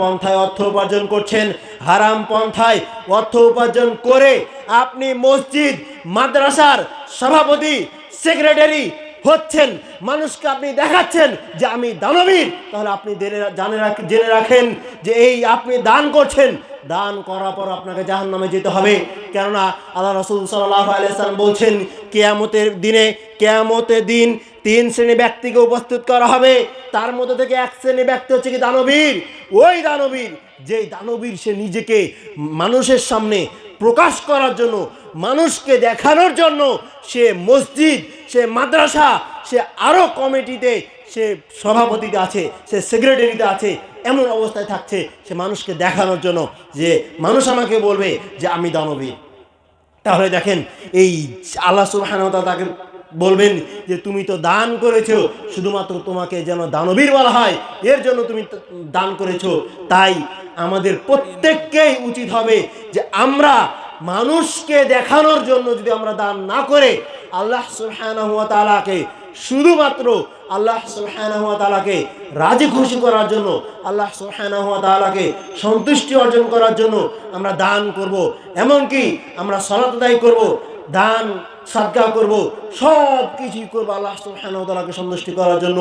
পন্থায় অর্থ উপার্জন করছেন হারাম পন্থায় অর্থ উপার্জন করে আপনি মসজিদ মাদ্রাসার সভাপতি সেক্রেটারি হচ্ছেন, মানুষকে আপনি দেখাচ্ছেন যে আমি দানবীর। তাহলে আপনি জেনে- জানে রাখ- জেনে রাখেন যে এই আপনি দান করছেন। দান করার পর আপনাকে জাহান নামে যেতে হবে। কেননা আল্লাহ রসুল সাল্লাহ আলিয়াল্লাম বলছেন, কেয়ামতের দিনে, কেয়ামতের দিন তিন শ্রেণি ব্যক্তিকে উপস্থিত করা হবে। তার মধ্যে থেকে এক শ্রেণি ব্যক্তি হচ্ছে কি দানবীর? ওই দানবীর, যেই দানবীর সে নিজেকে মানুষের সামনে প্রকাশ করার জন্য মানুষকে দেখানোর জন্য সে মসজিদ, সে মাদ্রাসা, সে আরও কমিটিতে সে সভাপতিতে আছে, সে সেক্রেটারিতে আছে, এমন অবস্থায় থাকছে সে মানুষকে দেখানোর জন্য যে মানুষ আমাকে বলবে যে আমি দানবীর। তাহলে দেখেন, এই আল্লাহ সুবহানাহু তাকে বলবেন যে তুমি তো দান করেছ, শুধুমাত্র তোমাকে যেন দানবীর বলা হয়, এর জন্য তুমি দান করেছ। তাই আমাদের প্রত্যেককেই উচিত হবে যে আমরা মানুষকে দেখানোর জন্য যদি আমরা দান না করে, আল্লাহ তাআলাকে শুধুমাত্র আল্লাহ তাআলাকে রাজি খুশি করার জন্য, আল্লাহ তাআলাকে সন্তুষ্টি অর্জন করার জন্য আমরা দান করব। এমনকি আমরা সলাত করব, দান সাদকা করব সব কিছুই করব আল্লাহ তাআলাকে সন্তুষ্টি করার জন্য।